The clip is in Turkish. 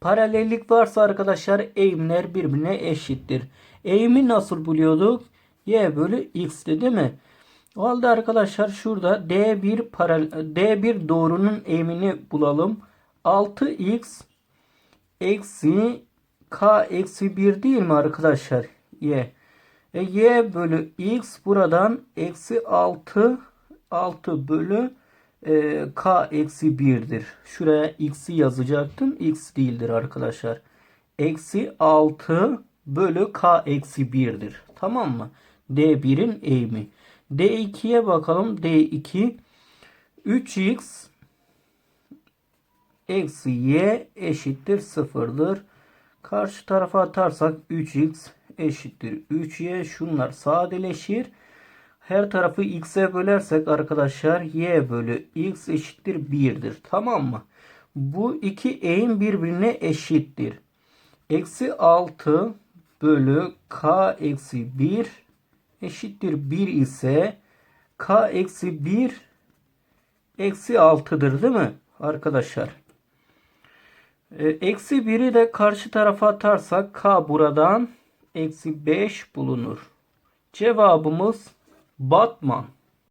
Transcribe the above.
Paralellik varsa arkadaşlar eğimler birbirine eşittir. Eğimi nasıl buluyorduk? Y bölü x'ti değil mi? O halde arkadaşlar şurada D1 paral D1 doğrunun eğimini bulalım. 6x eksi k eksi 1 değil mi arkadaşlar? Y. E, y bölü x buradan eksi 6 6 bölü e, k eksi 1'dir. Şuraya x'i yazacaktım. x değildir arkadaşlar. Eksi 6 bölü k eksi 1'dir. Tamam mı? D1'in eğimi. D2'ye bakalım. D2 3x eksi y eşittir sıfırdır. Karşı tarafa atarsak 3x eşittir 3y. Şunlar sadeleşir. Her tarafı x'e bölersek arkadaşlar y bölü x eşittir 1'dir. Tamam mı? Bu iki eğim birbirine eşittir. Eksi 6 bölü k eksi 1 eşittir 1 ise k eksi 1 eksi 6'dır değil mi arkadaşlar? E, Eksi 1'i de karşı tarafa atarsak k buradan eksi 5 bulunur. Cevabımız Batman.